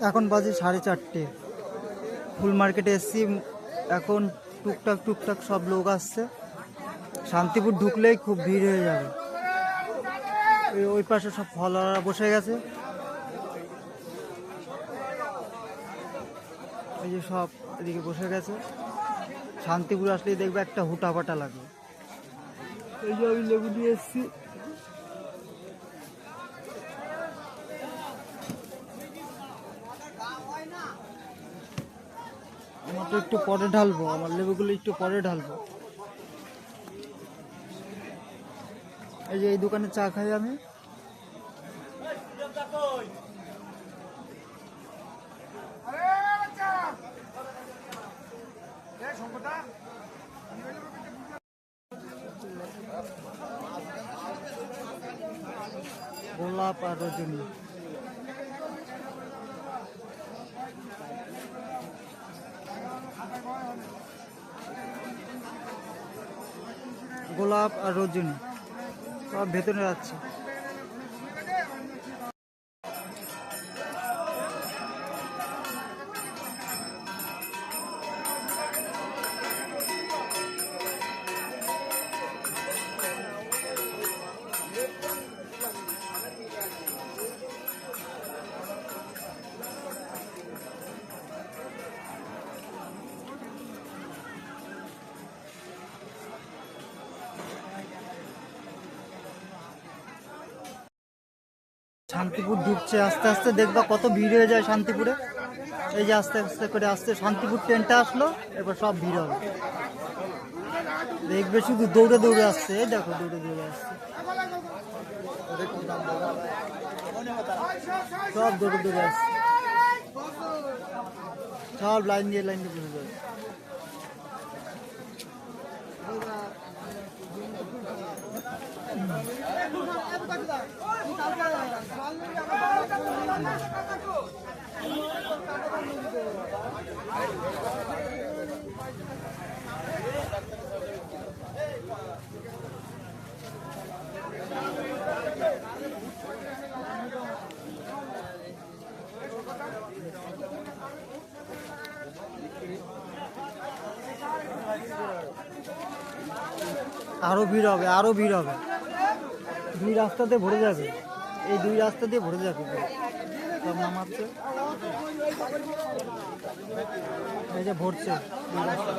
এখন বাজে সাড়ে চারটে। ফুল মার্কেটে এসছি, এখন টুকটাক টুকটাক সব লোক আসছে। শান্তিপুর ঢুকলেই খুব ভিড় হয়ে যাবে। ওই- পাশে সব ফলোয়াররা বসে গেছে। এই যে সব এদিকে বসে গেছে। শান্তিপুর আসলেই দেখবে একটা হুটাপাটা লাগে এই যে আমি লেবু দিয়ে এসছি। আমারটা একটু পরে ঢালবো, আমার লেবুগুলো একটু পরে ঢালবো। এই যে এই দোকানে চা খাই আমি। গোলাপ আর রজনী। গোলাপ আর রজনী। সব ভেতরে যাচ্ছে শান্তিপুর ঢুকছে আস্তে আস্তে, দেখবা কত ভিড় হয়ে যায় শান্তিপুরে। এই যে আস্তে আস্তে করে আসতে শান্তিপুর ট্রেনটা আসলো, এবার সব ভিড় হবে। দেখবে শুধু দৌড়ে দৌড়ে আসছে, এই দেখো দৌড়ে দৌড়ে আসছে। সব দৌড়ে দৌড়ে আসছে। সব লাইন দিয়ে লাইন দিয়ে বসে যাবে আরও ভিড় হবে আরও ভিড় হবে। দুই রাস্তাতে ভরে যাবে। এই দুই রাস্তা দিয়ে ভরে যাবে। সব নামাচ্ছে। এই যে ভরছে। দুই রাস্তা